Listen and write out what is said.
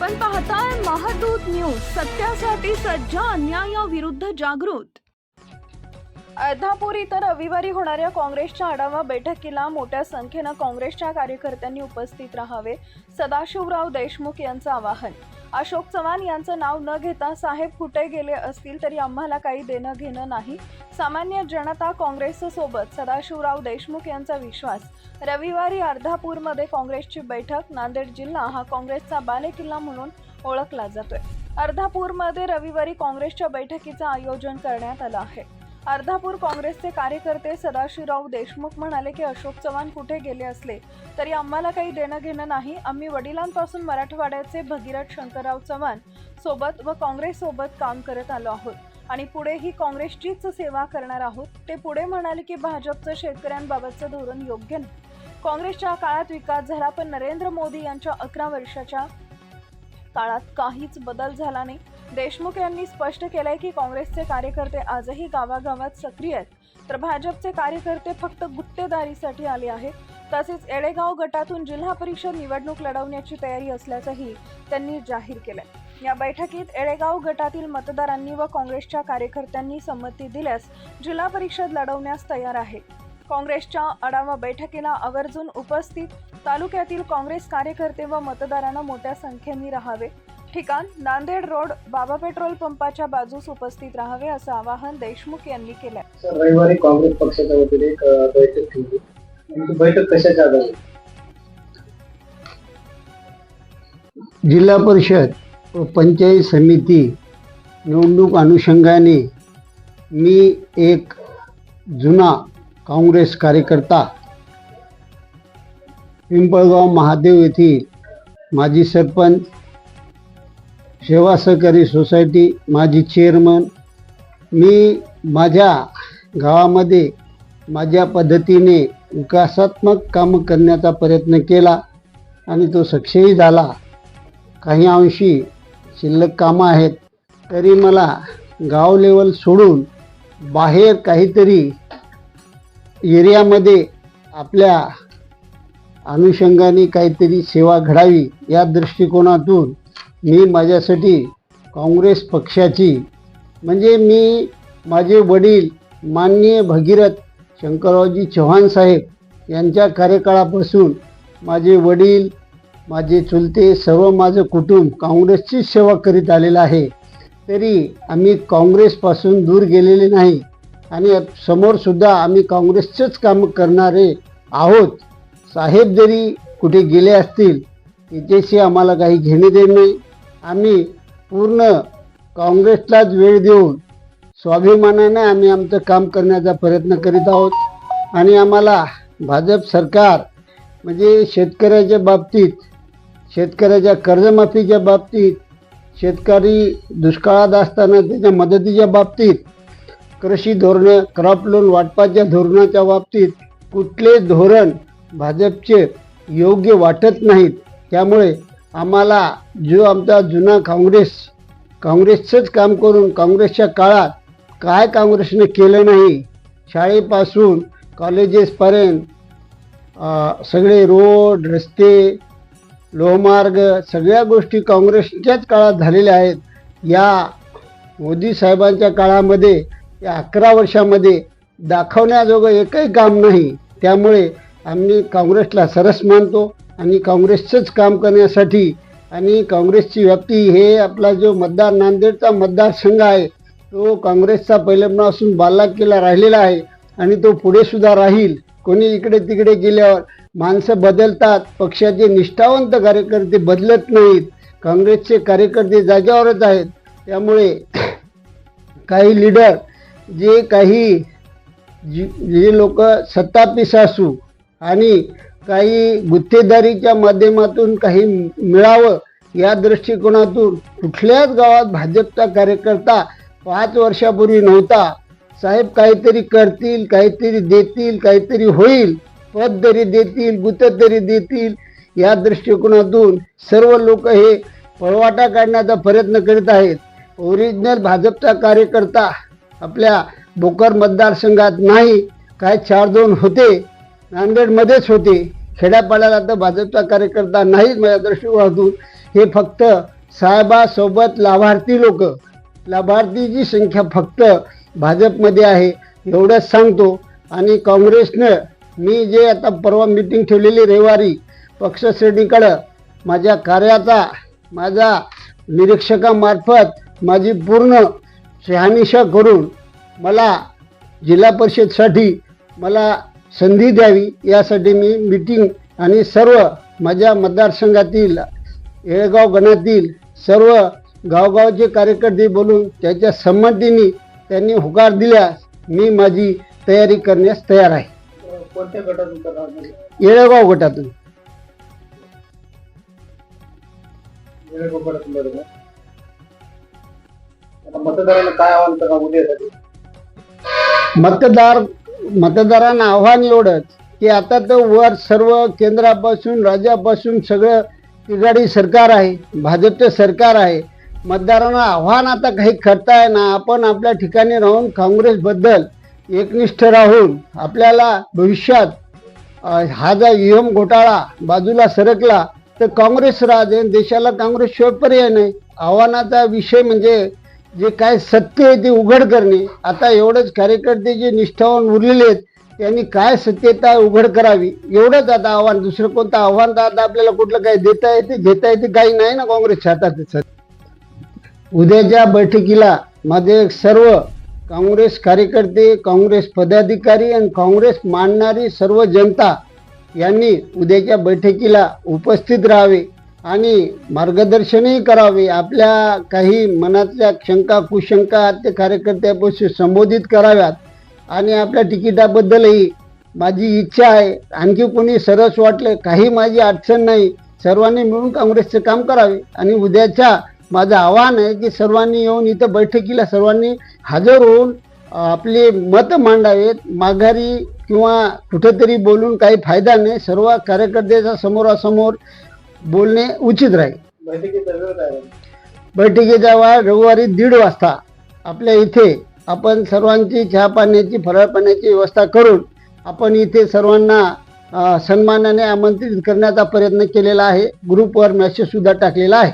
आपण पाहताय महादूत न्यूज सत्यासाठी सज्ज अन्यायाविरुद्ध जागृत. अर्धापूर इथं रविवारी होणाऱ्या काँग्रेसच्या आढावा बैठकीला मोठ्या संख्येनं काँग्रेसच्या कार्यकर्त्यांनी उपस्थित राहावे सदाशिवराव देशमुख यांचं आवाहन. अशोक चव्हाण यांचं नाव न घेता साहेब कुठे गेले असतील तरी आम्हाला काही देणं घेणं नाही. सामान्य जनता काँग्रेससोबत सदाशिवराव देशमुख यांचा विश्वास. रविवारी अर्धापूरमध्ये काँग्रेसची बैठक. नांदेड जिल्हा हा काँग्रेसचा बालेकिल्ला म्हणून ओळखला जातोय. अर्धापूरमध्ये रविवारी काँग्रेसच्या बैठकीचं आयोजन करण्यात आलं आहे. अर्धापूर काँग्रेसचे कार्यकर्ते सदाशिवराव देशमुख म्हणाले की अशोक चव्हाण कुठे गेले असले तरी आम्हाला काही देणं घेणं नाही. आम्ही वडिलांपासून मराठवाड्याचे भगीरथ शंकरराव चव्हाण सोबत व काँग्रेससोबत काम करत आलो आहोत आणि पुढेही काँग्रेसचीच सेवा करणार आहोत. ते पुढे म्हणाले की भाजपचं शेतकऱ्यांबाबतचं धोरण योग्य नाही. काँग्रेसच्या काळात विकास झाला पण नरेंद्र मोदी यांच्या अकरा वर्षाच्या काळात काहीच बदल झाला नाही. देशमुख यांनी स्पष्ट केलंय की काँग्रेसचे कार्यकर्ते आजही गावागावात सक्रिय आहेत. तर भाजपचे कार्यकर्ते फक्त गुत्तेदारीसाठी आले आहेत. तसेच एळेगाव गटातून जिल्हा परिषद निवडणूक लढवण्याची तयारी असल्याचंही त्यांनी जाहीर केलंय. या बैठकीत एळेगाव गटातील मतदारांनी व काँग्रेसच्या कार्यकर्त्यांनी संमती दिल्यास जिल्हा परिषद लढवण्यास तयार आहे. काँग्रेसच्या आढावा बैठकीला आवर्जून उपस्थित तालुक्यातील काँग्रेस कार्यकर्ते व मतदारांना मोठ्या संख्येने राहावे. ठिकाण नांदेड रोड बाबा पेट्रोल पंपाच्या बाजूस उपस्थित राहावे असं आवाहन देशमुख यांनी केलंय. रविवारी काँग्रेस पक्षाच्या वतीने एक बैठक ठेवली. कशाच्या आधारे? जिल्हा परिषद व पंचायत समिती निवडणूक अनुषंगाने मी एक जुना काँग्रेस कार्यकर्ता पिंपळगाव महादेव येथील माजी सरपंच सेवा सहकारी सोसायटी माझी चेअरमन मी माझ्या गावामध्ये माझ्या पद्धतीने विकासात्मक कामं करण्याचा प्रयत्न केला आणि तो सक्सेसही झाला. काही अंशी शिल्लक कामं आहेत तरी मला गाव लेवल सोडून बाहेर काहीतरी एरियामध्ये आपल्या अनुषंगाने काहीतरी सेवा घडावी या दृष्टिकोनातून मी माझ्यासाठी काँग्रेस पक्षाची म्हणजे मी माझे वडील माननीय भगीरथ शंकररावजी चव्हाण साहेब यांच्या कार्यकाळापासून माझे वडील माझे चुलते सर्व माझं कुटुंब काँग्रेसची सेवा करीत आलेलं आहे. तरी आम्ही काँग्रेसपासून दूर गेलेले नाही आणि समोरसुद्धा आम्ही काँग्रेसचंच काम करणारे आहोत. साहेब जरी कुठे गेले असतील त्याच्याशी आम्हाला काही घेणे देणे नाही. आम्ही पूर्ण काँग्रेसलाच वेळ देऊन स्वाभिमानाने आम्ही आमचं काम करण्याचा प्रयत्न करीत आहोत. आणि आम्हाला भाजप सरकार म्हणजे शेतकऱ्याच्या बाबतीत शेतकऱ्याच्या कर्जमाफीच्या बाबतीत शेतकरी दुष्काळात असताना त्याच्या मदतीच्या बाबतीत कृषी धोरणं क्रॉप लोन वाटपाच्या धोरणाच्या बाबतीत कुठले धोरण भाजपचे योग्य वाटत नाहीत. त्यामुळे आम्हाला जो आमचा जुना काँग्रेस काँग्रेसचंच काम करून काँग्रेसच्या काळात काय काँग्रेसने केलं नाही शाळेपासून कॉलेजेसपर्यंत सगळे रोड रस्ते लोहमार्ग सगळ्या गोष्टी काँग्रेसच्याच काळात झालेल्या आहेत. या मोदी साहेबांच्या काळामध्ये या अकरा वर्षामध्ये दाखवण्याजोगं एकही काम नाही. त्यामुळे आम्ही काँग्रेसला सरस मानतो. आणि काँग्रेसचंच काम करण्यासाठी आणि काँग्रेसची व्यक्ती हे आपला जो मतदार नांदेडचा मतदारसंघ आहे तो काँग्रेसचा पहिल्यापासून बालाकीला राहिलेला आहे आणि तो पुढे सुद्धा राहील. कोणी इकडे तिकडे गेल्यावर माणसं बदलतात पक्षाचे निष्ठावंत कार्यकर्ते बदलत नाहीत काँग्रेसचे कार्यकर्ते जागेवरच आहेत. त्यामुळे काही लिडर जे काही जी जे लोक सत्तापिसासू आणि काही गुत्तेदारीच्या माध्यमातून काही मिळावं या दृष्टिकोनातून कुठल्याच गावात भाजपचा कार्यकर्ता पाच वर्षापूर्वी नव्हता. साहेब काहीतरी करतील काहीतरी देतील काहीतरी होईल पद तरी देतील गुत तरी देतील या दृष्टिकोनातून सर्व लोक हे पळवाटा काढण्याचा प्रयत्न करीत आहेत. ओरिजिनल भाजपचा कार्यकर्ता आपल्या भोकर मतदारसंघात नाही काय चार दोन होते? नांदेडमध्येच होते. खेड्यापाड्याला तर भाजपचा कार्यकर्ता नाहीच माझ्या दृष्टिकोनातून. हे फक्त साहेबासोबत लाभार्थी लोक. लाभार्थीची संख्या फक्त भाजपमध्ये आहे एवढंच सांगतो. आणि काँग्रेसनं मी जे आता परवा मिटिंग ठेवलेली रविवारी पक्षश्रेणीकडं माझ्या कार्याचा माझ्या निरीक्षकामार्फत माझी पूर्ण शहानिशा करून मला जिल्हा परिषदसाठी मला संधी द्यावी यासाठी मी मिटिंग आणि सर्व माझ्या मतदारसंघातील येळगाव गणातील सर्व गावगावचे कार्यकर्ते बोलून त्याच्या संमतीने त्यांनी होकार दिल्यास मी माझी तयारी करण्यास तयार आहे. कोणत्या गटातून करणार येळगाव गटातून. मतदारांना काय आव्हान उद्यासाठी? मतदार मतदारांना आव्हान एवढंच की आता तर वर सर्व केंद्रापासून राज्यापासून सगळं तिघाडी सरकार आहे भाजपचं सरकार आहे. मतदारांना आव्हान आता काही करताय ना आपण आपल्या ठिकाणी राहून काँग्रेसबद्दल एकनिष्ठ राहून आपल्याला भविष्यात हा जर ईएम घोटाळा बाजूला सरकला तर काँग्रेस राहते देशाला काँग्रेसशिवाय पर्याय नाही. आव्हानाचा विषय म्हणजे जे काय सत्य आहे ते उघड करणे. आता एवढंच कार्यकर्ते जे निष्ठावान उरलेले आहेत त्यांनी काय सत्यता उघड करावी? एवढंच आता आव्हान दुसरं कोणतं आव्हान? तर आता आपल्याला कुठलं काही देता येते घेता येते काही नाही ना काँग्रेसच्या हातात उद्याच्या बैठकीला माझे सर्व काँग्रेस कार्यकर्ते काँग्रेस पदाधिकारी आणि काँग्रेस मानणारी सर्व जनता यांनी उद्याच्या बैठकीला उपस्थित राहावे. आणि मार्गदर्शनही करावे आपल्या काही मनातल्या शंका कुशंका त्या कार्यकर्त्यापासून संबोधित कराव्यात. आणि आपल्या तिकिटाबद्दलही माझी इच्छा आहे. आणखी कोणी सरस वाटलं काही माझी अडचण नाही. सर्वांनी मिळून काँग्रेसचं काम करावे. आणि उद्याच्या माझं आव्हान आहे की सर्वांनी येऊन इथं बैठकीला सर्वांनी हजर होऊन आपले मत मांडावेत. माघारी किंवा कुठेतरी बोलून काही फायदा नाही. सर्व कार्यकर्त्याच्या समोरासमोर बोलणे उचित राहील. बैठकीचा वेळ रविवारी दीड वाजता आपल्या इथे आपण सर्वांची चहा पाण्याची फराळ पाण्याची व्यवस्था करून आपण इथे सर्वांना सन्मानाने आमंत्रित करण्याचा प्रयत्न केलेला आहे. ग्रुपवर मेसेज सुद्धा टाकलेला आहे.